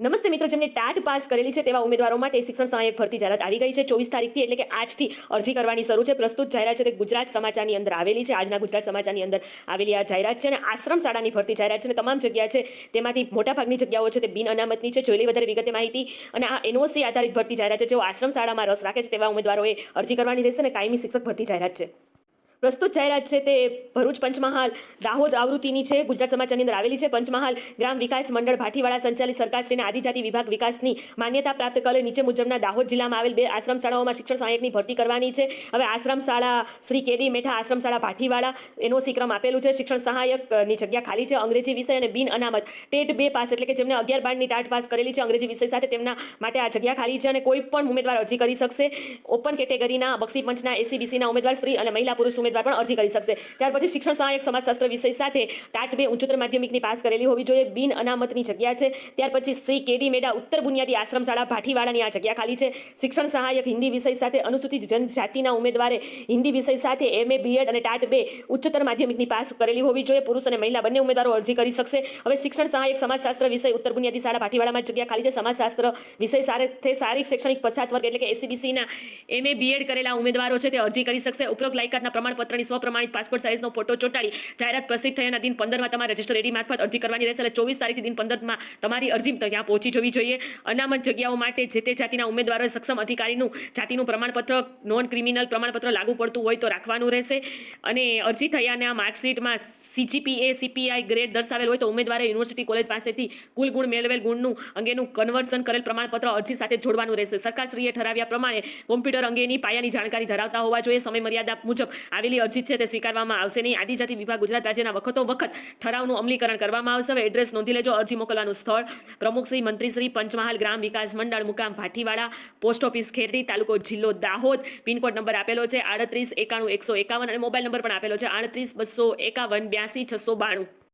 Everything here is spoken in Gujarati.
નમસ્તે મિત્રો, જેમને ટાટ પાસ કરેલી છે તેવા ઉમેદવારો માટે શિક્ષણ સહાયક ભરતી જાહેરાત આવી ગઈ છે. ચોવીસ તારીખથી એટલે કે આજથી અરજી કરવાની શરૂ છે. પ્રસ્તુત જાહેરાત છે તે ગુજરાત સમાચારની અંદર આવેલી છે. આજના ગુજરાત સમાચારની અંદર આવેલી આ જાહેરાત છે અને આશ્રમ શાળાની ભરતી જાહેરાત છે અને તમામ જગ્યા છે તેમાંથી મોટાભાગની જગ્યાઓ છે તે બિન અનામતની છે. જોયેલી વધારે વિગતે માહિતી અને આ એનઓસી આધારિત ભરતી જાહેરાત છે. જેઓ આશ્રમ શાળામાં રસ રાખે છે તેવા ઉમેદવારોએ અરજી કરવાની રહેશે અને કાયમી શિક્ષક ભરતી જાહેરાત છે. પ્રસ્તુત જાહેરાત છે તે ભરૂચ પંચમહાલ દાહોદ આવૃત્તિની છે. ગુજરાત સમાચારની અંદર આવેલી છે. પંચમહાલ ગ્રામ વિકાસ મંડળ ભાટીવાળા સંચાલિત સરકારશ્રીના આદિજાતિ વિભાગ વિકાસની માન્યતા પ્રાપ્ત કરેલ નીચે મુજબના દાહોદ જિલ્લામાં આવેલ બે આશ્રમ શાળાઓમાં શિક્ષણ સહાયકની ભરતી કરવાની છે. હવે આશ્રમ શાળા શ્રી કેડી મેઠા આશ્રમ શાળા ભાટીવાળા એનો સિક્રમ આપેલું છે. શિક્ષણ સહાયકની જગ્યા ખાલી છે. અંગ્રેજી વિષય અને બિન અનામત ટેટ બે પાસ એટલે કે જેમને અગિયાર બારની ટાટ પાસ કરેલી છે. અંગ્રેજી વિષય સાથે તેમના માટે આ જગ્યા ખાલી છે અને કોઈ પણ ઉમેદવાર અરજી કરી શકશે. ઓપન કેટેગરીના બક્ષી પંચના એસીબીસીના ઉમેદવાર સ્ત્રી અને મહિલા પુરુષ ઉમેદવાર પણ અરજી કરી શકશે. ત્યાર પછી શિક્ષણ સહાયક સમાજશાસ્ત્ર વિષય સાથે ટાટ બે ઉચ્ચતર માધ્યમિકની પાસ કરેલી હોવી જોઈએ. બિન અનામતની જગ્યા છે. ત્યાર પછી શ્રી કેડી મેડા ઉત્તર બુનિયાદી આશ્રમ શાળા ભાટીવાડાની આ જગ્યા ખાલી છે. શિક્ષણ સહાયક હિન્દી વિષય સાથે અનુસૂચિત જનજાતિના ઉમેદવારે હિન્દી વિષય સાથે એમએ બીએડ અને ટાટ બે ઉચ્ચતર માધ્યમિકની પાસ કરેલી હોવી જોઈએ. પુરુષ અને મહિલા બંને ઉમેદવારો અરજી કરી શકશે. હવે શિક્ષણ સહાયક સમાજશાસ્ત્ર વિષય ઉત્તર બુનિયાદી શાળા ભાટીવાડામાં જ જગ્યા ખાલી છે. સમાજશાસ્ત્ર વિષય સાથે શારીરિક શૈક્ષણિક પછાત વર્ગ એટલે કે એસીબીસીના એ. બીએડ કરેલા ઉમેદવારો છે તે અરજી કરી શકશે. ઉપરોક્ત લાયકાતના પ્રમાણપત્રની સ્વપ્રમાણિત પાસપોર્ટ સાઇઝનો ફોટો ચોંટાડી. જાહેરાત પ્રસિદ્ધ થયાના દિન પંદરમાં તમારે રજિસ્ટર રેડી મારફત અરજી કરવાની રહેશે. એટલે ચોવીસ તારીખથી દિન પંદરમાં તમારી અરજી ત્યાં પહોંચી જવી જોઈએ. અનામત જગ્યાઓ માટે જે તે જાતિના ઉમેદવારોએ સક્ષમ અધિકારીનું જાતિનું પ્રમાણપત્ર નોન ક્રિમિનલ પ્રમાણપત્ર લાગુ પડતું હોય તો રાખવાનું રહેશે. અને અરજી થયાના માર્કશીટમાં સીજીપીએ, સીપીઆઈ ગ્રેડ દર્શાવેલ હોય તો ઉમેદવારે યુનિવર્સિટી કોલેજ પાસેથી કુલ ગુણ મેળવેલ ગુણનું અંગેનું કન્વર્ઝન કરેલ પ્રમાણપત્ર અરજી સાથે જોડવાનું રહેશે. સરકારશ્રીએ ઠરાવ્યા પ્રમાણે કોમ્પ્યુટર અંગેની પાયાની જાણકારી ધરાવતા હોવા જોઈએ. સમય મર્યાદા મુજબ આવેલી અરજી છે તે સ્વીકારવામાં આવશે નહીં. આદિજાતિ વિભાગ ગુજરાત રાજ્યના વખતો વખત ઠરાવનું અમલીકરણ કરવામાં આવશે. હવે એડ્રેસ નોંધી લેજો. અરજી મોકલવાનું સ્થળ પ્રમુખશ્રી મંત્રીશ્રી પંચમહાલ ગ્રામ વિકાસ મંડળ મુકામ ભાટીવાડા પોસ્ટ ઓફિસ ખેરડી, તાલુકો જિલ્લો દાહોદ. પિનકોડ નંબર આપેલો છે આડત્રીસ એકાણું એકસો એકાવન અને મોબાઈલ નંબર પણ આપેલો છે આડત્રીસ બસો એકાવન બ્યાસી છસો બાણું